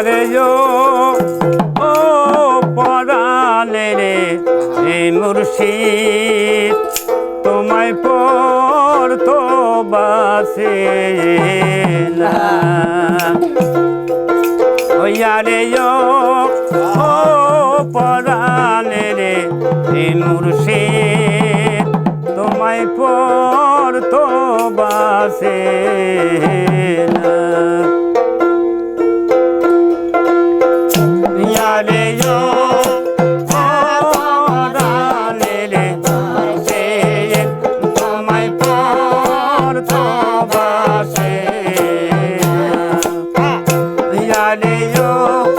তারে ও পরানে রে এ মুর্শিদ, তোমায় পর তো বাসে না। রে ও পরানে রে এ মুর্শিদ, তোমায় পর তো বাসে জানিও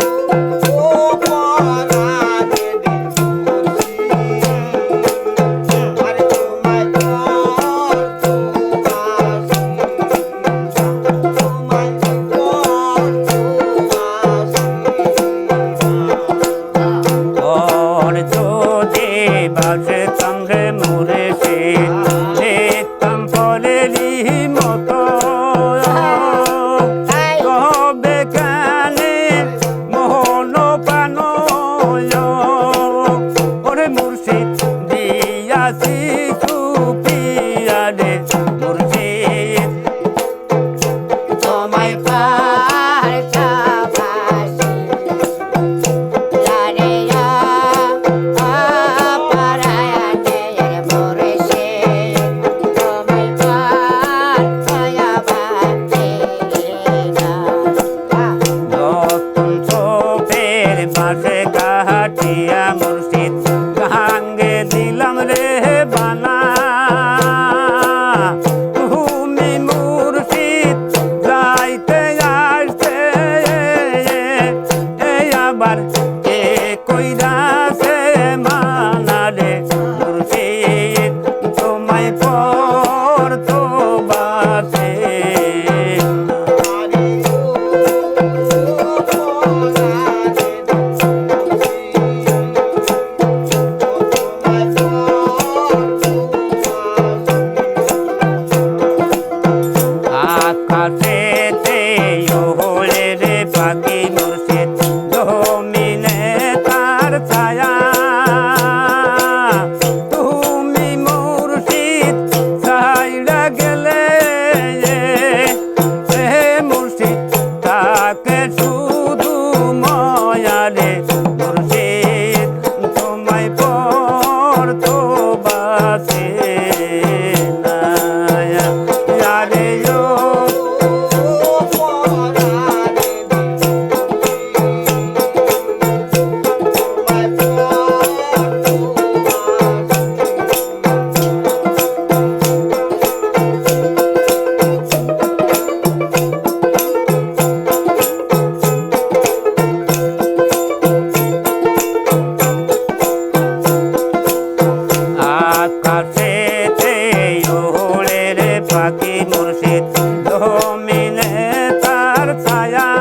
পাশে কাহাটিয়া মুর্শিদ দিলাম রে বানা। আবার কইরা i Zion.